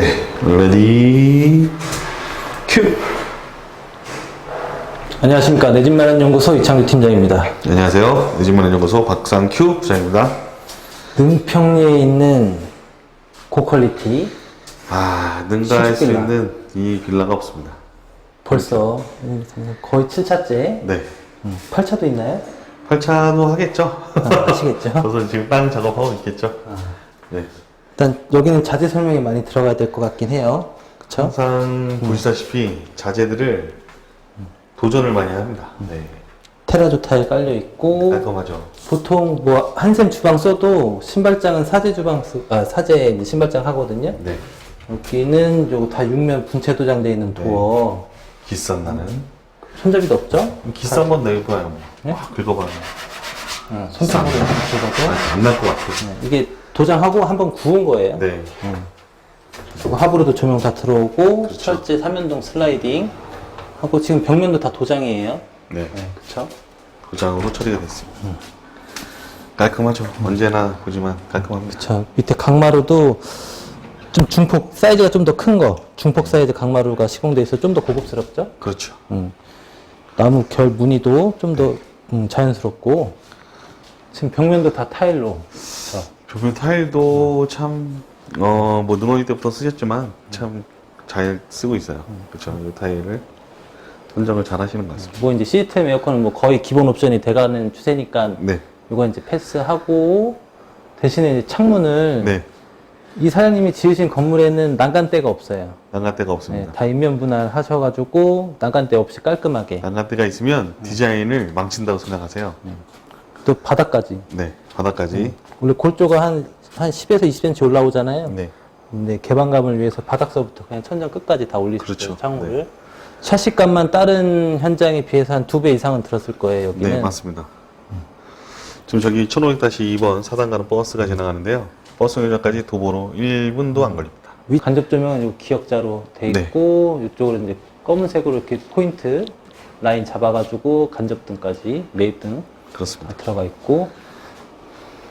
네, 레디 큐. 안녕하십니까 내 집 마련 연구소 이창규 팀장입니다. 안녕하세요. 내 집 마련 연구소 박상큐 부장입니다. 능평리에 있는 고퀄리티 아, 능가할 수 빌라. 있는 이 빌라가 없습니다. 벌써 거의 7차째 네. 8차도 있나요? 8차도 하겠죠? 아, 아시겠죠? 저도 지금 땅 작업하고 있겠죠? 네. 일단 여기는 자재 설명이 많이 들어가야 될 것 같긴 해요. 그쵸? 항상 보시다시피 자재들을 도전을 많이 합니다. 네. 테라조 타일 깔려 있고 깔끔하죠? 보통 뭐 한샘 주방 써도 신발장은 사제 주방 쓰, 아 사제 이제 신발장 하거든요. 네. 여기는 요거 다 육면 분체 도장돼 있는 도어 비싼 나는. 손잡이도 없죠? 비싼 건 내봐요. 네? 와, 긁어봐요. 어, 손잡이도 없고 안날 것 같아. 이게 도장하고 한번 구운 거예요. 네. 그리고 하부로도 조명 다 들어오고 그렇죠. 철제 삼연동 슬라이딩 하고 지금 벽면도 다 도장이에요. 네. 네, 그렇죠. 도장으로 처리가 됐습니다. 깔끔하죠. 언제나 보지만 깔끔합니다. 저 밑에 강마루도 좀 중폭 사이즈가 좀 더 큰 거, 중폭 사이즈 강마루가 시공돼 있어 좀 더 고급스럽죠. 그렇죠. 음. 나무 결 무늬도 좀더 음, 자연스럽고 지금 벽면도 다 타일로. 그렇죠. 조명 타일도 참, 어, 뭐, 눈오이 때부터 쓰셨지만, 참, 잘 쓰고 있어요. 그렇죠. 이 타일을 선정을 잘 하시는 것 같습니다. 뭐 이제 시스템 에어컨은 뭐 거의 기본 옵션이 돼가는 추세니까 네. 이거 이제 패스하고 대신에 이제 창문을 네. 이 사장님이 지으신 건물에는 난간대가 없어요. 난간대가 네, 없습니다. 다 인면 분할 하셔가지고 난간대 없이 깔끔하게 난간대가 있으면 디자인을 망친다고 생각하세요. 또 바닥까지 네. 바닥까지. 원래 골조가 한, 한 10에서 20cm 올라오잖아요. 네. 근데 개방감을 위해서 바닥서부터 그냥 천장 끝까지 다 올리셨어요. 그렇죠. 창호를. 샤시값만 다른 현장에 비해서 한 두 배 이상은 들었을 거예요. 여기는. 네, 맞습니다. 지금 저기 1500-2번 사단 가는 버스가 지나가는데요. 버스 정류장까지 도보로 1분도 안 걸립니다. 위 간접 조명은 요 기역자로 돼 네. 있고 이쪽으로 이제 검은색으로 이렇게 포인트 라인 잡아가지고 간접등까지 매입등 그렇습니다. 다 들어가 있고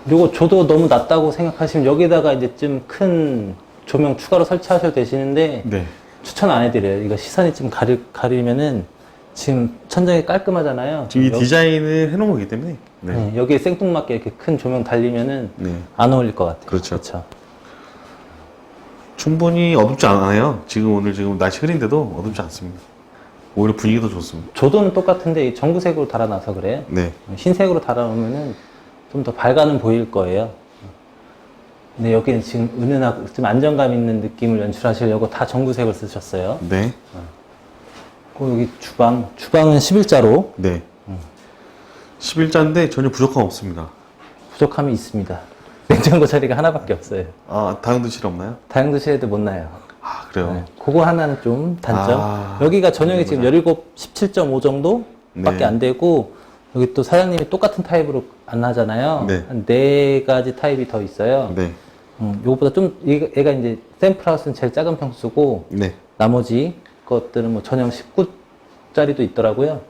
요거 조도 너무 낮다고 생각하시면 여기다가 이제 좀 큰 조명 추가로 설치하셔도 되시는데 네. 추천 안 해드려요. 이거 시선이 좀 가리, 가리면은 지금 천장이 깔끔하잖아요. 지금 이 여- 디자인을 해놓은 거기 때문에. 네. 네, 여기에 생뚱맞게 이렇게 큰 조명 달리면은 네. 안 어울릴 것 같아요. 그렇죠. 그쵸? 충분히 어둡지 않아요. 지금 오늘 지금 날씨 흐린데도 어둡지 않습니다. 오히려 분위기도 좋습니다. 조도는 똑같은데 이 전구색으로 달아놔서 그래요. 네. 흰색으로 달아놓으면은 좀 더 밝아는 보일 거예요. 근데 여기는 지금 은은하고 좀 안정감 있는 느낌을 연출하시려고 다 전구색을 쓰셨어요. 네. 그리고 여기 주방, 주방은 11자로 네. 11자인데 전혀 부족함 없습니다. 부족함이 있습니다. 냉장고 자리가 하나밖에 없어요. 아, 다용도실 없나요? 다용도실에도 못 나요. 아, 그래요? 네, 그거 하나는 좀 단점. 아, 여기가 전용이 지금 17, 17.5 정도밖에 네. 안 되고 여기 또 사장님이 똑같은 타입으로 안 하잖아요. 네. 한네 가지 타입이 더 있어요. 네. 음, 요거보다 좀 얘가, 얘가 이제 샘플하우스는 제일 작은 평수고 네. 나머지 것들은 뭐 전용 19짜리도 있더라고요.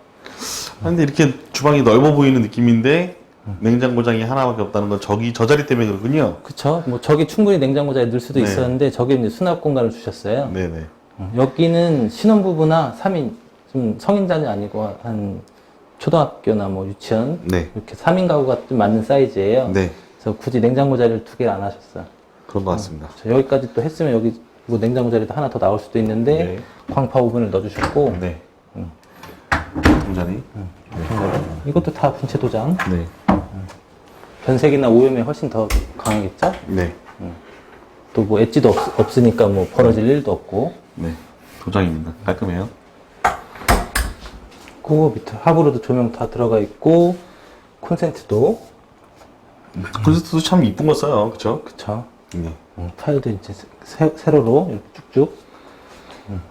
아, 근데 이렇게 주방이 넓어 보이는 느낌인데 냉장고장이 하나밖에 없다는 건 저기 저 자리 때문에 그렇군요. 그쵸? 뭐 저기 충분히 냉장고 자리 넣을 수도 네. 있었는데 저기 이제 수납 공간을 주셨어요. 네네. 음, 여기는 신혼부부나 3인, 좀 성인자는 아니고 한 초등학교나 뭐 유치원 네. 이렇게 3인 가구가 좀 맞는 사이즈예요. 네. 그래서 굳이 냉장고 자리를 두 개를 안 하셨어요. 그런 것 같습니다. 저 여기까지 또 했으면 여기 이거 냉장고 자리도 하나 더 나올 수도 있는데 광파 오븐을 넣어주셨고 네. 동전이. 이것도 다 분체 도장. 네. 변색이나 오염에 훨씬 더 강하겠죠? 네. 또 뭐 엣지도 없, 없으니까 뭐 벌어질 일도 없고. 네. 도장입니다. 깔끔해요. 그 밑에 하부로도 조명 다 들어가 있고 콘센트도 콘센트도 참 이쁜 거 써요. 그쵸? 그쵸? 네. 음, 타일도 이제 세, 세로로 이렇게 쭉쭉. 음.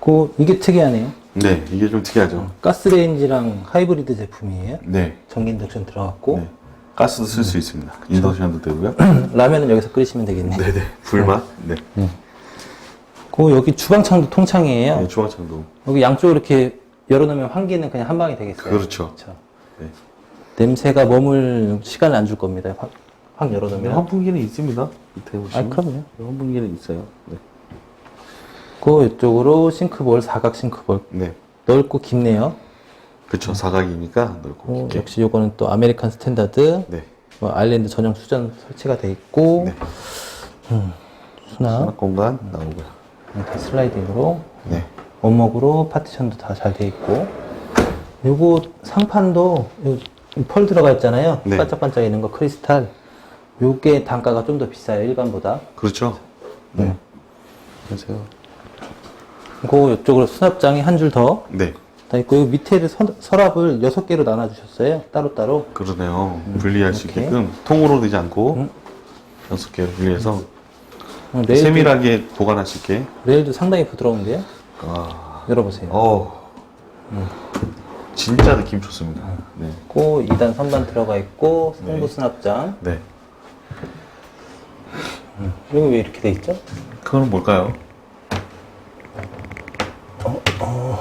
그 이게 특이하네요. 네. 이게 좀 특이하죠. 가스레인지랑 하이브리드 제품이에요. 네. 전기 인덕션 들어갔고 네. 가스도 쓸 수 있습니다. 인덕션도 되고요. 라면은 여기서 끓이시면 되겠네. 네네. 불맛. 네. 그 여기 주방창도 통창이에요. 네. 주방창도. 여기 양쪽으로 이렇게 열어놓으면 환기는 그냥 한 방에 되겠어요. 그렇죠. 그쵸. 네. 냄새가 머물 시간을 안 줄 겁니다. 화- 확 열어놓으면. 환풍기는 있습니다. 밑에 아, 보시면. 그럼요. 환풍기는 있어요. 네. 그 이쪽으로 싱크볼, 사각 싱크볼. 네. 넓고 깊네요. 그쵸. 사각이니까 넓고 어, 깊게. 역시 요거는 또 아메리칸 스탠다드, 네. 뭐 아일랜드 전용 수전 설치가 돼 있고, 네. 수납, 수납 공간 나오고요. 이렇게 슬라이딩으로, 네. 원목으로 파티션도 다 잘 돼 있고, 요거 상판도 요- 펄 들어가 있잖아요. 네. 반짝반짝 있는 거 크리스탈. 요게 단가가 좀 더 비싸요, 일반보다. 그렇죠. 네. 안녕하세요. 그리고 이쪽으로 수납장이 한 줄 더. 네. 다 있고, 요 밑에를 서, 서랍을 여섯 개로 나눠 주셨어요. 따로따로. 그러네요. 분리할 수 음, 이렇게. 있게끔 통으로 되지 않고 음. 여섯 개를 분리해서 어, 레일도, 세밀하게 보관할 수 있게. 레일도 상당히 부드러운데요. 아, 열어보세요. 어, 진짜 느낌 좋습니다. 네, 있고 2단 선반 들어가 있고 상부 네. 수납장 네. 여기 왜 이렇게 돼 있죠? 그거는 뭘까요?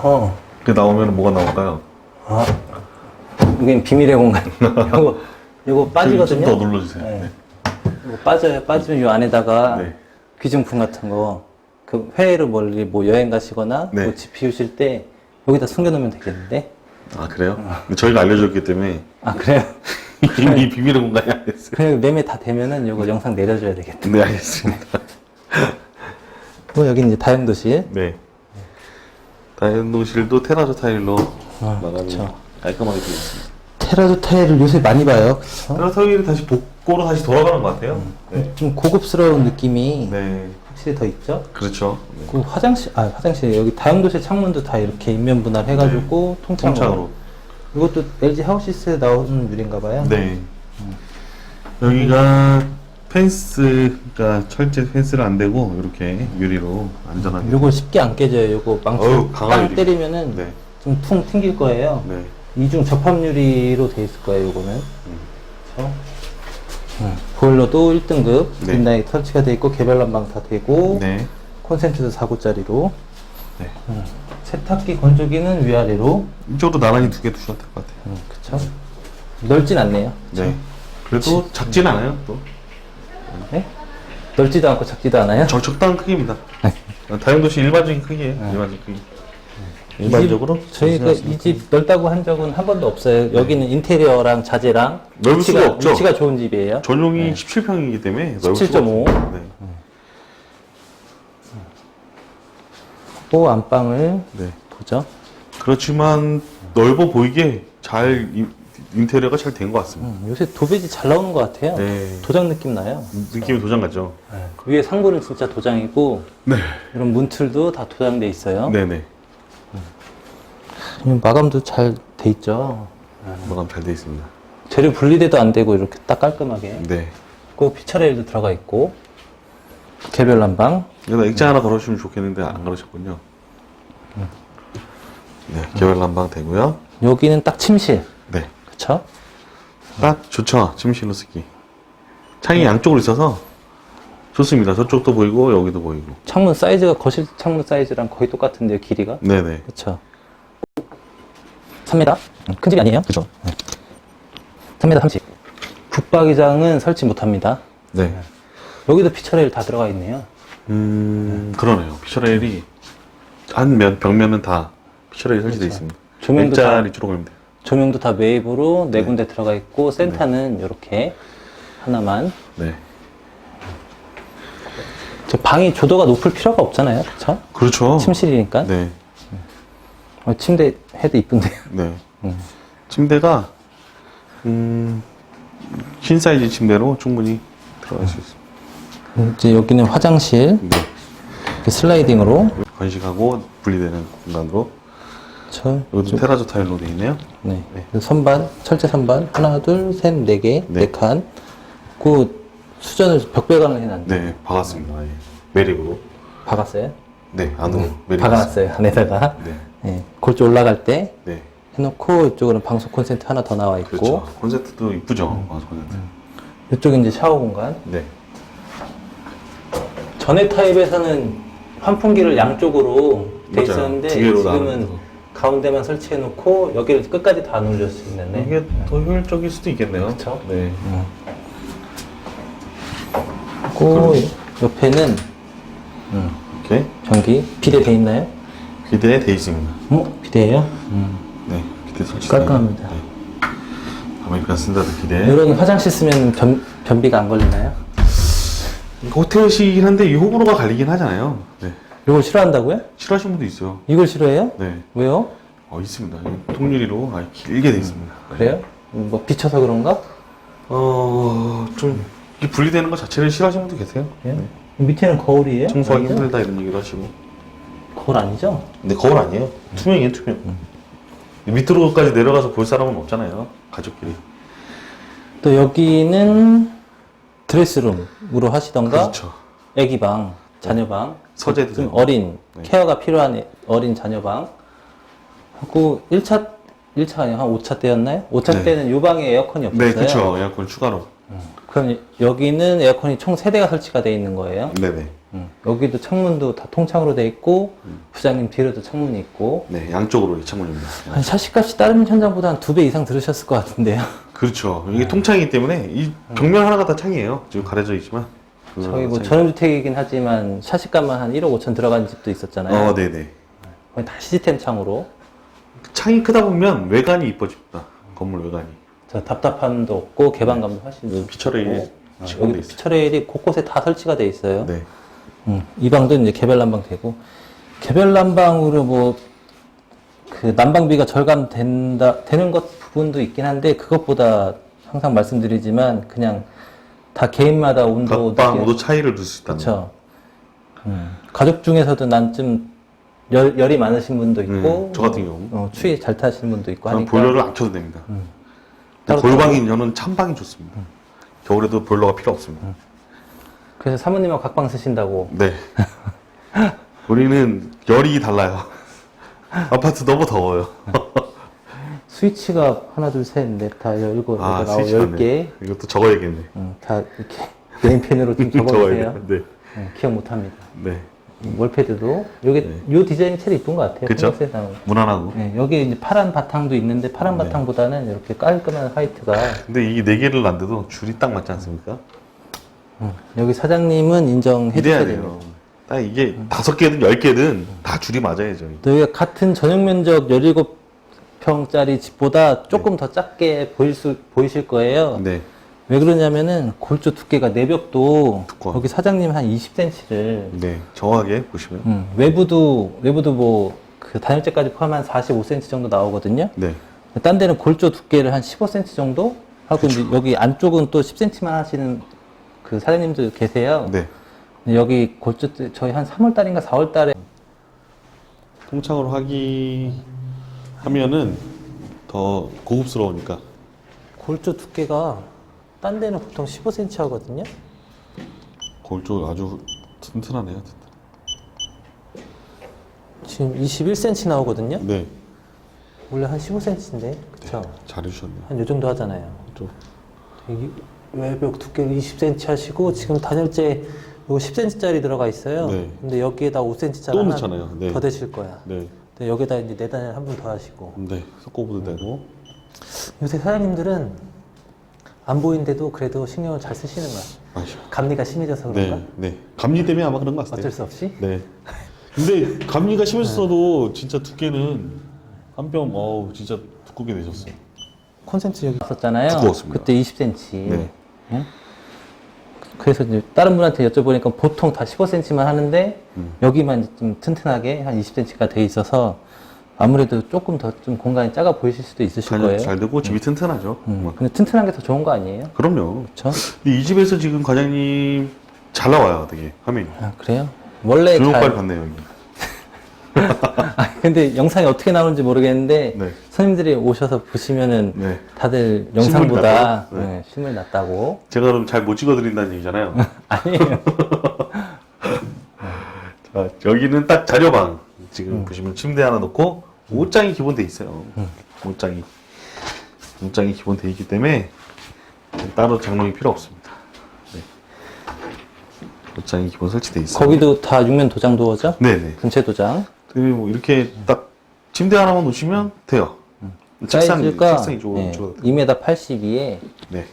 어허 그 나오면 뭐가 나올까요? 아 여긴 비밀의 공간 요거 요거 빠지거든요 좀더 눌러주세요. 네. 네. 요거 빠져요 빠지면 요 안에다가 네. 귀중품 같은 거 그 해외로 멀리 뭐 여행 가시거나 네. 뭐집 비우실 때 여기다 숨겨놓으면 되겠는데 아 그래요? 저희가 알려줬기 때문에 아 그래요? 이 비밀의 공간이 아니었어요. 그냥 매매 다 되면은 요거 영상 내려줘야 되겠다 네, 알겠습니다. 뭐 여기 이제 다용도실 네. 다현동실도 테라조 타일로 아, 마감이 그쵸. 깔끔하게 되어 있습니다. 테라조 타일을 요새 많이 봐요 그쵸? 테라 타일이 다시 복고로 다시 돌아가는 것 같아요. 네. 좀 고급스러운 느낌이 네. 확실히 더 있죠? 그렇죠. 네. 그 화장실, 아, 화장실, 여기 다용도실 창문도 다 이렇게 인면 분할 해가지고 통창으로. 통창으로. 이것도 LG 하우시스에 나오는 유리인가봐요. 네. 여기가 펜스가 철제 펜스를 안 대고 이렇게 유리로 안전하게. 요거 쉽게 안 깨져요. 요거 망치 어우, 강한 빵 유리. 때리면은 네. 좀 퉁 튕길 거예요. 네. 이중 접합 유리로 돼 있을 거예요. 요거는. 그렇죠? 음, 보일러도 1등급 네. 린나이 설치가 돼 있고 개별 난방 다 되고 네. 콘센트도 4구짜리로 네. 세탁기 건조기는 위아래로 이쪽으로 나란히 두 개 두셔도 될 것 같아요. 음, 그쵸 넓진 않네요 네. 그래도 작진 않아요. 또 네? 넓지도 않고 작지도 않아요 적, 적당한 크기입니다. 다용도시 일반적인 크기예요. 일반적인 크기. 일반적으로 이 집, 저희가 이 집 넓다고 한 적은 한 번도 없어요. 여기는 인테리어랑 자재랑 넓을 위치가, 없죠. 위치가 좋은 집이에요. 전용이 17평이기 때문에 넓을 17.5. 수가 없어요. 네. 또 안방을 네. 보죠. 그렇지만 넓어 보이게 잘 인- 인테리어가 잘 된 것 같습니다. 음, 요새 도배지 잘 나오는 것 같아요. 네. 도장 느낌 나요. 느낌이 도장 같죠? 그 위에 상부는 진짜 도장이고 네. 이런 문틀도 다 도장돼 있어요. 네네. 음, 마감도 잘 돼 있죠. 마감 잘 돼 있습니다. 재료 분리돼도 안 되고 이렇게 딱 깔끔하게. 네. 그 피처레일도 들어가 있고 개별 난방. 여기다 액자 하나 걸어주시면 좋겠는데 안 걸으셨군요. 네. 개별 난방 되고요. 여기는 딱 침실. 네. 그쵸? 딱 좋죠. 침실로 쓰기. 창이 양쪽으로 있어서 좋습니다. 저쪽도 보이고 여기도 보이고. 창문 사이즈가 거실 창문 사이즈랑 거의 똑같은데요, 길이가? 네네. 그쵸. 3m? 음, 큰 집이 아니에요? 그죠. 3m 30. 붙박이장은 설치 못 합니다. 네. 여기도 피처레일 다 들어가 있네요. 음, 그러네요. 피처레일이 한 면, 벽면은 다 피처레일이 설치되어 그렇죠. 있습니다. 조명도 다- 이쪽으로 걸면 돼요. 조명도 다 웨이브로 네 네. 군데 들어가 있고, 센터는 이렇게 하나만. 네. 저 방이 조도가 높을 필요가 없잖아요. 그쵸? 그렇죠. 침실이니까. 네. 어, 침대 해도 이쁜데요. 네. 음. 침대가, 음, 흰 사이즈 침대로 충분히 들어갈 수 있습니다. 이제 여기는 화장실. 네. 이렇게 슬라이딩으로. 건식하고 분리되는 공간으로. 저, 여기도 테라조 타일로 되어 있네요. 네. 네. 선반, 철제 선반. 하나, 둘, 셋, 네 개, 네. 네 칸. 그 수전을 벽배관을 해놨는데. 네, 박았습니다. 예. 매립으로. 박았어요? 네, 안으로 매립. 박아놨어요, 안에다가. 네. 네. 골조 올라갈 때 네. 해놓고, 이쪽으로는 방수 콘센트 하나 더 나와 있고, 그렇죠. 콘센트도 이쁘죠. 아, 콘센트. 이쪽이 이제 샤워 공간. 네. 전에 타입에서는 환풍기를 양쪽으로 돼 맞아요. 있었는데, 두 개로 지금은 나눠서. 가운데만 설치해 놓고, 여기를 끝까지 다 눌릴 수 있는. 이게 더 효율적일 수도 있겠네요. 그쵸? 네. 있고 옆에는 이렇게 전기 비대 돼 있나요? 비대돼 있습니다. 어? 비대예요? 네, 비대 설치. 깔끔합니다. 네. 아메리칸 스탠다드 비대. 이런 화장실 쓰면 변, 변비가 안 걸리나요? 호텔식이긴 한데 이 호불호가 갈리긴 하잖아요. 네. 이걸 싫어한다고요? 싫어하시는 분도 있어요. 이걸 싫어해요? 네. 왜요? 어, 있습니다. 이 통유리로 아주 길게 돼 있습니다. 그래요? 뭐 비쳐서 그런가? 어, 좀 이게 분리되는 것 자체를 싫어하시는 분도 계세요. 예? 밑에는 거울이에요? 청소하기 아니죠? 힘들다 이런 얘기도 하시고. 거울 아니죠? 근데 거울 아니에요. 투명이에요, 투명. 밑으로까지 내려가서 볼 사람은 없잖아요. 가족끼리. 또 여기는 드레스룸으로 하시던가 그렇죠. 애기방, 자녀방, 서재도 좀 되고. 어린 네. 케어가 필요한 애- 어린 자녀방 하고 1차 1차가 아니라 한 5차 때였나요? 5차 네. 때는 유방에 에어컨이 없었어요. 네, 그렇죠. 에어컨 추가로. 그럼 여기는 에어컨이 총 3대가 설치가 되어 있는 거예요. 네네. 음, 여기도 창문도 다 통창으로 되어 있고 부장님 뒤로도 창문이 있고 네, 양쪽으로 이 창문입니다. 한 샤시값이 다른 현장보다 한 두 배 이상 들으셨을 것 같은데요. 그렇죠. 이게 통창이기 때문에 이 벽면 하나가 다 창이에요. 지금 가려져 있지만. 저희 뭐 전원주택이긴 하지만 샤시값만 한 1억 5천 들어간 집도 있었잖아요. 어, 네네. 거의 다 시스템 창으로. 창이 크다 보면 외관이 이뻐집니다. 건물 외관이. 저 답답함도 없고 개방감도 훨씬 높고 피처레일이 어, 지금 돼 여기 있어요. 피처레일이 곳곳에 다 설치가 돼 있어요. 네. 음, 이 방도 이제 개별 난방 되고 개별 난방으로 뭐 그 난방비가 절감된다 되는 것 부분도 있긴 한데 그것보다 항상 말씀드리지만 그냥 다 개인마다 온도 각방 온도 차이를 둘수 있다는 거. 그렇죠. 음, 가족 중에서도 난 좀 열, 열이 많으신 분도 있고 음, 저 같은 경우. 어, 추위 잘 타시는 분도 있고 저는 하니까 보일러를 안 켜도 됩니다. 음. 따로 골방이 저는 찬방이 좋습니다. 겨울에도 보일러가 필요 없습니다. 그래서 사모님은 각방 쓰신다고 네. 우리는 열이 달라요. 아파트 너무 더워요. 스위치가 하나 둘 셋 넷다 열고 아, 여덟 아홉 스위치 열네개 이것도 적어야겠네. 음, 다 이렇게 네임펜으로 좀 적어주세요. 네. 음, 기억 못합니다. 네. 월패드도 요게 요 디자인이 제일 이쁜 것 같아요. 그쵸? 콩색에 나온. 무난하고. 네, 여기 이제 파란 바탕도 있는데 파란 네. 바탕보다는 이렇게 깔끔한 화이트가 근데 이게 네 개를 놨는데도 줄이 딱 맞지 않습니까? 음, 여기 사장님은 인정해 이래야 주셔야 됩니다. 돼요. 딱 이게 다섯 개든 열 개든 다 줄이 맞아야죠. 또 여기가 같은 전용 면적 17 평짜리 집보다 조금 더 작게 보일 수, 보이실 거예요. 네. 왜 그러냐면은 골조 두께가 내벽도 두꺼워. 여기 사장님 한 20cm를 네. 정확하게 보시면. 음, 외부도 외부도 뭐 그 단열재까지 포함한 45cm 정도 나오거든요. 네. 딴 데는 골조 두께를 한 15cm 정도 하고 이제 여기 안쪽은 또 10cm만 하시는 그 사장님들 계세요. 네. 여기 골조 두- 저희 한 3월 달인가 4월 달에 통창으로 하기 하면은 더 고급스러우니까. 골조 두께가 딴 데는 보통 15cm 하거든요. 골조 아주 튼튼하네요. 튼튼. 지금 21cm 나오거든요. 네. 원래 한 15cm인데, 그쵸? 잘해주셨네요. 한 요 정도 하잖아요. 좀. 이 외벽 두께 20cm 하시고 지금 단열재 요거 10cm짜리 들어가 있어요. 네. 근데 여기에다 5cm짜리 또 하나 넣잖아요. 네. 더 되실 거야. 네. 근데 여기다 이제 내단열 한분 더 하시고. 네. 섞어보도 되고. 요새 사장님들은 안 보이는데도 그래도 신경을 잘 쓰시는 거야. 아쉬 감리가 심해져서 그런가? 네. 네. 감리 때문에 아마 그런 것 같아요. 어쩔 수 없이. 네. 근데 감리가 심했어도 진짜 두께는 한 뼘, 어우, 진짜 두껍게 내셨어요. 콘센트 여기 있었잖아요. 두꺼웠습니다. 그때 20cm. 네. 응? 그래서 이제 다른 분한테 여쭤보니까 보통 다 15cm만 하는데 음. 여기만 좀 튼튼하게 한 20cm가 돼 있어서 아무래도 조금 더 좀 공간이 작아 보이실 수도 있으실 잘, 거예요. 잘 되고 집이 튼튼하죠. 음, 막. 근데 튼튼한 게 더 좋은 거 아니에요? 그럼요. 그렇죠? 근데 이 집에서 지금 과장님 잘 나와요, 되게 화면이. 아, 그래요? 원래 잘 봤네요, 여기. 아, 근데 영상이 어떻게 나오는지 모르겠는데 네. 손님들이 오셔서 보시면은 네. 다들 영상보다 낫다고? 네. 네, 실물 낫다고 제가 그럼 잘 못 찍어드린다는 얘기잖아요. 아니에요. 자, 여기는 딱 자료방. 지금 음. 보시면 침대 하나 놓고 옷장이 기본 돼 있어요. 옷장이. 옷장이 기본 돼 있기 때문에 따로 장롱이 필요 없습니다. 네. 옷장이 기본 설치돼 있어요. 거기도 다 육면 도장 도어죠? 네네. 근체 도장. 그리고 뭐 이렇게 딱 침대 하나만 놓으시면 돼요. 책상, 사이즈가 책상이 좋은, 네, 좋아요. 2m 82에 네.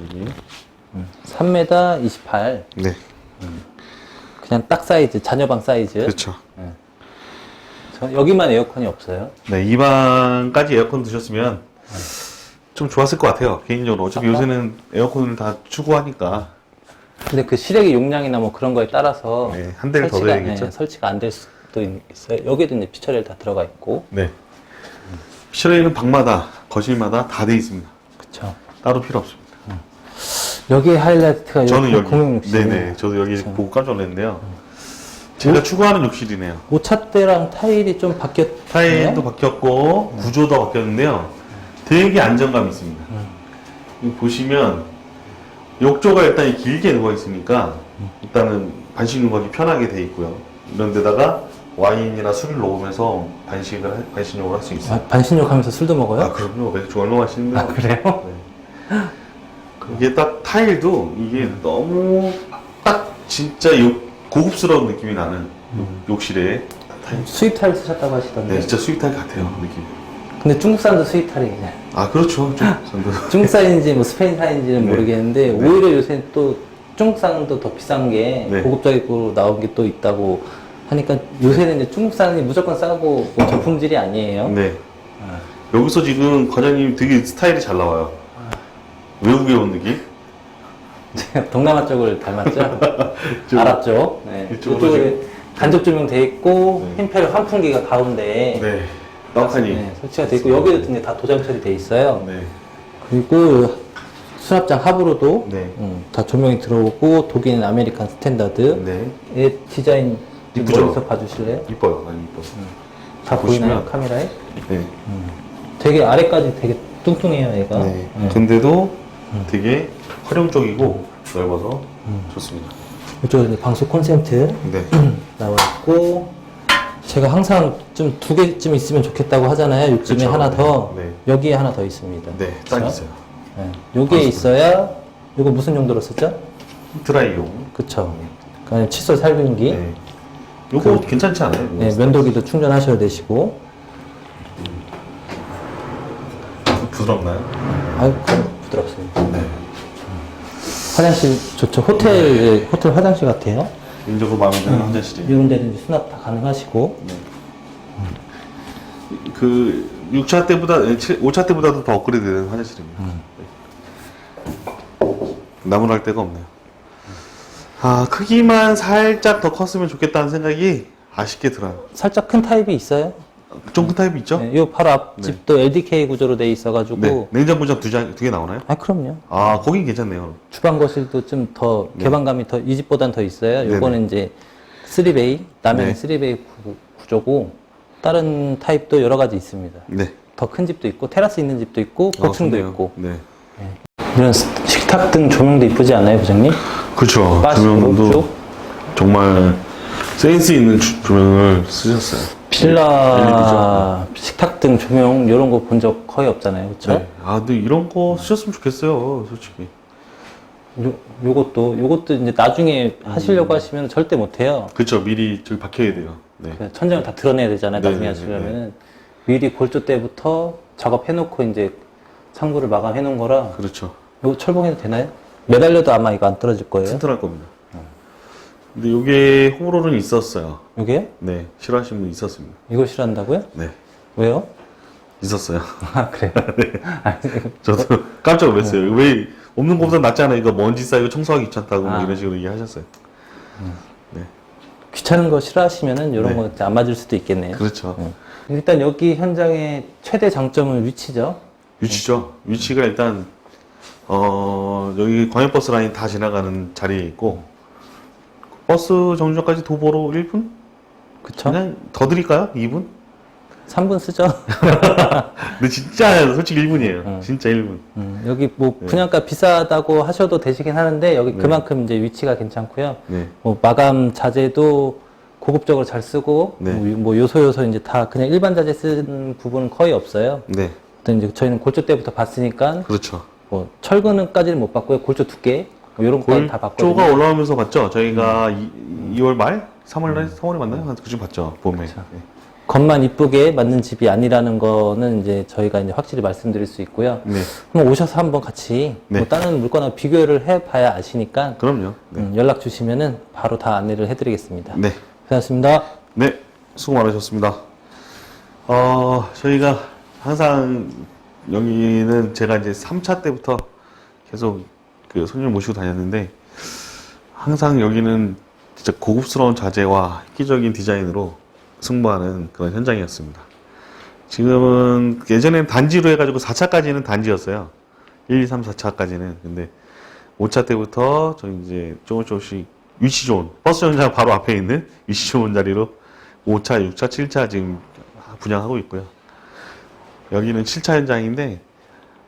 여기. 3m 28. 네. 그냥 딱 사이즈, 자녀방 사이즈. 그렇죠. 저 여기만 에어컨이 없어요. 네, 이 방까지 에어컨 두셨으면 좀 좋았을 것 같아요. 개인적으로. 어차피 요새는 에어컨을 다 추구하니까. 근데 그 실외기 용량이나 뭐 그런 거에 따라서 네, 한 대를 더 설치가, 넣어야겠죠. 네, 설치가 안 될 수 도 있어요. 여기도 이제 피처리를 다 들어가 있고. 네. 피처레이는 방마다, 거실마다 다 돼 있습니다. 그쵸. 따로 필요 없습니다. 여기에 하이라이트가 저는 여기. 공용 욕실. 네네. 저도 여기 보고 깜짝 놀랐는데요. 제가 추구하는 욕실이네요. 오차대랑 타일이 좀 바뀌었. 타일도 바뀌었고 구조도 바뀌었는데요. 되게 안정감이 있습니다. 여기 보시면 욕조가 일단 길게 누워 있으니까 일단은 반식 누워기 편하게 돼 있고요. 이런 데다가 와인이나 술을 놓으면서 반식을 할- 반식욕을 할 수 있어요. 아, 반신욕하면서 술도 먹어요? 아 그럼요. 맥주 얼마 마시는데. 아, 그래요? 이게 딱 타일도 이게 너무 딱 진짜 욕, 고급스러운 느낌이 나는 욕- 욕실에 타일. 수입 타일 쓰셨다고 하시던데. 네, 진짜 수입 타일 같아요 느낌. 근데 중국 사람도 수입 타일이냐? 아 그렇죠. 좀 전도. 중국산인지 뭐 스페인산인지는 네. 모르겠는데 네. 오히려 요새 또 중국산도 더 비싼 게 네. 고급적으로 나온 게 또 있다고 하니까 요새는 이제 중국 산이 무조건 싸고 뭐 저품질이 아니에요. 네. 여기서 지금 과장님 되게 스타일이 잘 나와요. 외국에 온 느낌? 제가 동남아 쪽을 닮았죠? 좀- 아랍 쪽. 네. 이쪽으로 이쪽에 간접 조명 돼 있고 네. 흰펠 환풍기가 가운데 네. 떡하니. 네, 설치가 돼 있고 여기도 이제 다 도장 처리 돼 있어요. 네. 그리고 수납장 하부로도 네. 음, 다 조명이 들어오고 독일 아메리칸 스탠다드 네. 의 디자인 좀 이쁘죠? 멀리서 봐주실래요? 이뻐요. 아니 이뻐. 다 보시면- 보이나요 카메라에? 네. 되게 아래까지 되게 뚱뚱해요 얘가. 네. 네. 근데도 되게 활용적이고 넓어서 좋습니다. 이쪽에 이제 방수 콘센트 네. 나와 있고 제가 항상 좀 두 개쯤 있으면 좋겠다고 하잖아요. 요즘에 그쵸. 하나 더 네. 여기에 하나 더 있습니다. 네. 딱 그쵸? 있어요. 네. 여기에 있어야 이거 무슨 용도로 쓰죠? 드라이용. 그쵸. 그냥 칫솔 살균기. 네. 요거 괜찮지 않아요? 네, 면도기도 충전하셔야 되시고. 부드럽나요? 아유, 그럼 부드럽습니다. 네. 화장실 좋죠. 호텔, 호텔 화장실 같아요. 개인적으로 마음에 드는 화장실이에요. 이런 데는 수납 다 가능하시고. 그 6차 때보다 5차 때보다도 더 업그레이드된 화장실입니다. 네. 나무랄 데가 없네요. 아 크기만 살짝 더 컸으면 좋겠다는 생각이 아쉽게 들어요. 살짝 큰 타입이 있어요. 좀 큰 타입이 있죠? 네, 요 바로 앞집도 LDK 구조로 돼 있어가지고. 네. 냉장고장 두개 나오나요? 아, 그럼요. 아 거긴 괜찮네요. 주방 거실도 좀더 개방감이 더 이 집보단 더 있어요. 네네. 요거는 이제 3베이, 남해는 네. 3베이 구- 구조고 다른 타입도 여러 가지 있습니다. 네. 더 큰 집도 있고 테라스 있는 집도 있고 아, 고층도 좋네요. 있고 네. 이런 스- 식탁 등 조명도 이쁘지 않아요, 부장님? 그렇죠. 조명도 쭉. 정말 센스 있는 주- 조명을 쓰셨어요. 필라 식탁 등 조명 이런 거 본 적 거의 없잖아요, 그렇죠? 네. 아 근데 이런 거 쓰셨으면 좋겠어요, 솔직히. 요 요것도 요것도 이제 나중에 음. 하시려고 하시면 절대 못 해요. 그렇죠. 미리 저기 박혀야 돼요. 네. 그 천장을 다 드러내야 되잖아요. 나중에 네네네. 하시려면은 미리 골조 때부터 작업해놓고 이제 창구를 마감해 놓은 거라 그렇죠. 이거 철봉해도 되나요? 매달려도 아마 이거 안 떨어질 거예요. 튼튼할 겁니다. 근데 이게 호불호는 있었어요. 이게요? 네, 싫어하시는 분 있었습니다. 이거 싫어한다고요? 네, 왜요? 있었어요. 아 그래요? 아니, 저도 깜짝 놀랐어요. 왜 없는 것보다 낫잖아. 이거 먼지 쌓이고 청소하기 귀찮다고 뭐 아. 이런 식으로 얘기하셨어요. 네, 귀찮은 거 싫어하시면은 이런 네. 거 안 맞을 수도 있겠네요. 그렇죠. 네. 일단 여기 현장의 최대 장점은 위치죠. 위치죠. 위치가 일단 어 여기 광역버스 라인 다 지나가는 자리에 있고 버스 정류장까지 도보로 1분? 그쵸? 그냥 더 드릴까요? 2분? 3분 쓰죠. 근데 진짜 솔직히 1분이에요. 음. 진짜 1분. 음, 여기 뭐 네. 분양가 비싸다고 하셔도 되시긴 하는데 여기 그만큼 이제 위치가 괜찮고요. 네. 뭐 마감 자재도 고급적으로 잘 쓰고 네. 뭐, 뭐 요소 요소 이제 다 그냥 일반 자재 쓰는 부분은 거의 없어요. 네. 또 이제 저희는 골조 때부터 봤으니까 그렇죠. 뭐 철근까지는 못 봤고요. 골조 두께 뭐 이런 거다 봤거든요. 골조가 올라오면서 봤죠? 저희가 이, 2월 말? 3월 날? 3월에 만나요? 한 그쯤 봤죠? 봄에. 네. 겉만 이쁘게 만든 집이 아니라는 거는 이제 저희가 이제 확실히 말씀드릴 수 있고요. 네. 한번 오셔서 한번 같이 네. 뭐 다른 물건하고 비교를 해봐야 아시니까 그럼요. 네. 음, 연락 주시면은 바로 다 안내를 해드리겠습니다. 네. 고생하셨습니다. 네, 수고 많으셨습니다. 어, 저희가 항상 여기는 제가 이제 3차 때부터 계속 그 손님 모시고 다녔는데 항상 여기는 진짜 고급스러운 자재와 획기적인 디자인으로 승부하는 그런 현장이었습니다. 지금은 예전엔 단지로 해가지고 4차까지는 단지였어요. 1, 2, 3, 4차까지는. 근데 5차 때부터 저희 이제 조금 조금씩 위치 좋은 버스 정류장 바로 앞에 있는 위치 좋은 자리로 5차, 6차, 7차 지금 분양하고 있고요. 여기는 7차 현장인데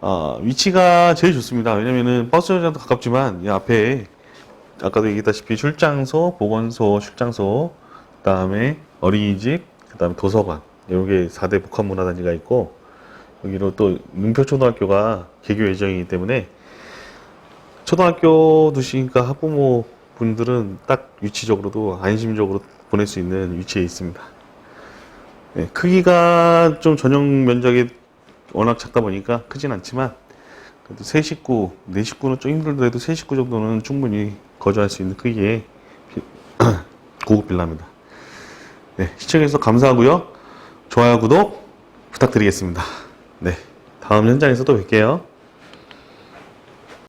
어, 위치가 제일 좋습니다. 왜냐면은 버스 정류장도 가깝지만 이 앞에 아까도 얘기했다시피 출장소, 보건소, 출장소, 그다음에 어린이집, 그다음에 도서관 여기 4대 복합문화단지가 있고 여기로 또 문표초등학교가 개교 예정이기 때문에 초등학교 두시니까 학부모 분들은 딱 위치적으로도 안심적으로 보낼 수 있는 위치에 있습니다. 네, 크기가 좀 전용 면적이 워낙 작다 보니까 크진 않지만 그래도 세 식구, 네 식구는 좀 힘들더라도 세 식구 정도는 충분히 거주할 수 있는 크기의 비- 고급 빌라입니다. 네, 시청해주셔서 감사하고요. 좋아요, 구독 부탁드리겠습니다. 네, 다음 현장에서 또 뵐게요.